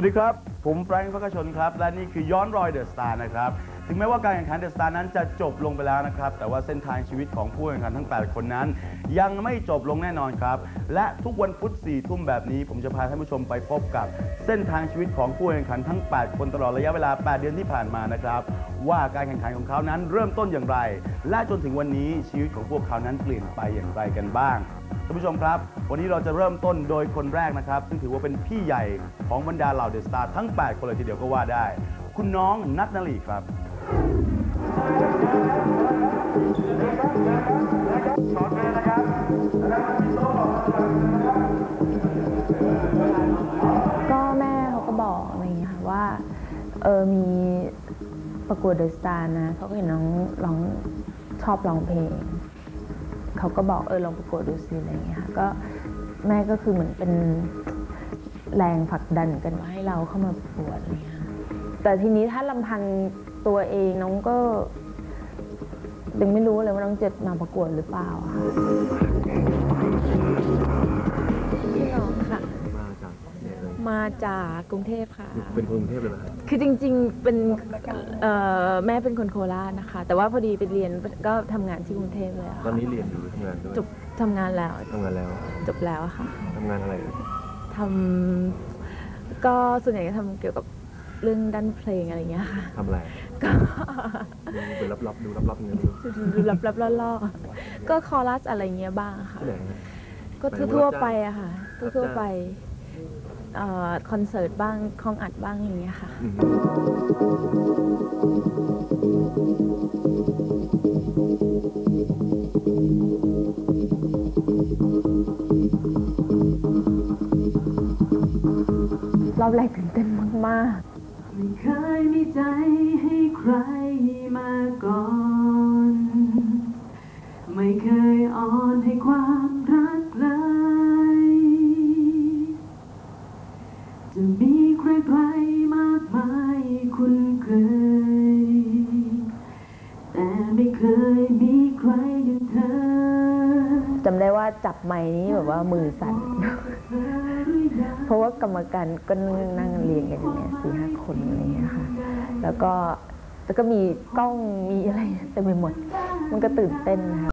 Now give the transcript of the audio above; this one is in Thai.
วัสดีครับ ผมแฟรงค์พักชนครับ และนี่คือย้อนรอยเดอะสตาร์นะครับ ถึงแม้ว่าการแข่งขันเดอะสตาร์นั้นจะจบลงไปแล้วนะครับ แต่ว่าเส้นทางชีวิตของผู้แข่งขันทั้ง 8 คนนั้น ยังไม่จบลงแน่นอนครับ และทุกวันพุธ4ทุ่มแบบนี้ ผมจะพาท่านผู้ชมไปพบกับเส้นทางชีวิตของผู้แข่งขันทั้ง 8 คนตลอดระยะเวลา 8 เดือนที่ผ่านมานะครับว่าการแข่งขันของเขานั้นเริ่มต้นอย่างไร และจนถึงวันนี้ชีวิตของพวกเขานั้นเปลี่ยนไปอย่างไรกันบ้าง ท่านผู้ชมครับ วันนี้เราจะเริ่มต้นโดยคนแรกนะครับ ซึ่งถือว่าเป็นพี่ใหญ่ของบรรดาเหล่าเดอะสตาร์ทั้ง 8 คนเลยทีเดียวก็ว่าได้ คุณน้องนัทนลีครับ ก็แม่เขาก็บอกอะไรอย่างเงี้ยค่ะว่า เออมีประกวดเดอะสตาร์นะเขาก็เห็นน้องร้องชอบร้องเพลง เขาก็บอกเออลองประกวดดูสิอะไรอย่างเงี้ยค่ะก็แม่ก็คือเหมือนเป็นแรงผลักดันกันว่าให้เราเข้ามาประกวดอะไรเงี้ยค่ะแต่ทีนี้ถ้าลำพังตัวเองน้องก็ยังไม่รู้เลยว่าน้องจะมาประกวดหรือเปล่าค่ะ มาจากกรุงเทพค่ะ เป็นคนกรุงเทพเลยไหมครับคือจริงๆ เป็นเอ่อแม่เป็นคนโคราชนะคะ แต่ว่าพอดีไปเรียนก็ทำงานที่กรุงเทพเลยอะตอนนี้เรียนอยู่หรือทำงานด้วยจบทำงานแล้วทำงานแล้วจบแล้วอะค่ะทำงานอะไรเอ่ยทำก็ส่วนใหญ่ก็ทำเกี่ยวกับเรื่องด้านเพลงอะไรอย่างเงี้ยค่ะ ทำอะไรก็ดูเป็นลับๆดูลับๆเงี้ยดูดูรับๆล่อๆก็คอรัสอะไรเงี้ยบ้างอะค่ะ ที่ไหนฮะ ก็ทั่วๆไปอะค่ะ ทั่วๆไปเอ่อ คอนเสิร์ตบ้างคองอัดบ้างอย่างเงี้ยค่ะ รอบแรกตื่นเต้นมาก ไม่เคยมีใจให้ใครมาก่อน ไม่เคยอ่อนให้ความรัก จะมีใครๆมากมายคุ้นเคย แต่ไม่เคยมีใครอย่างเธอจำได้ว่าจับไม้นี้แบบว่ามือสั่น เพราะว่ากรรมการก็นั่งเรียงกันอย่างเงี้ยสี่ห้าคนอะไรเงี้ยค่ะ แล้วก็แล้วก็มีกล้องมีอะไรเต็มไปหมด มันก็ตื่นเต้นนะคะ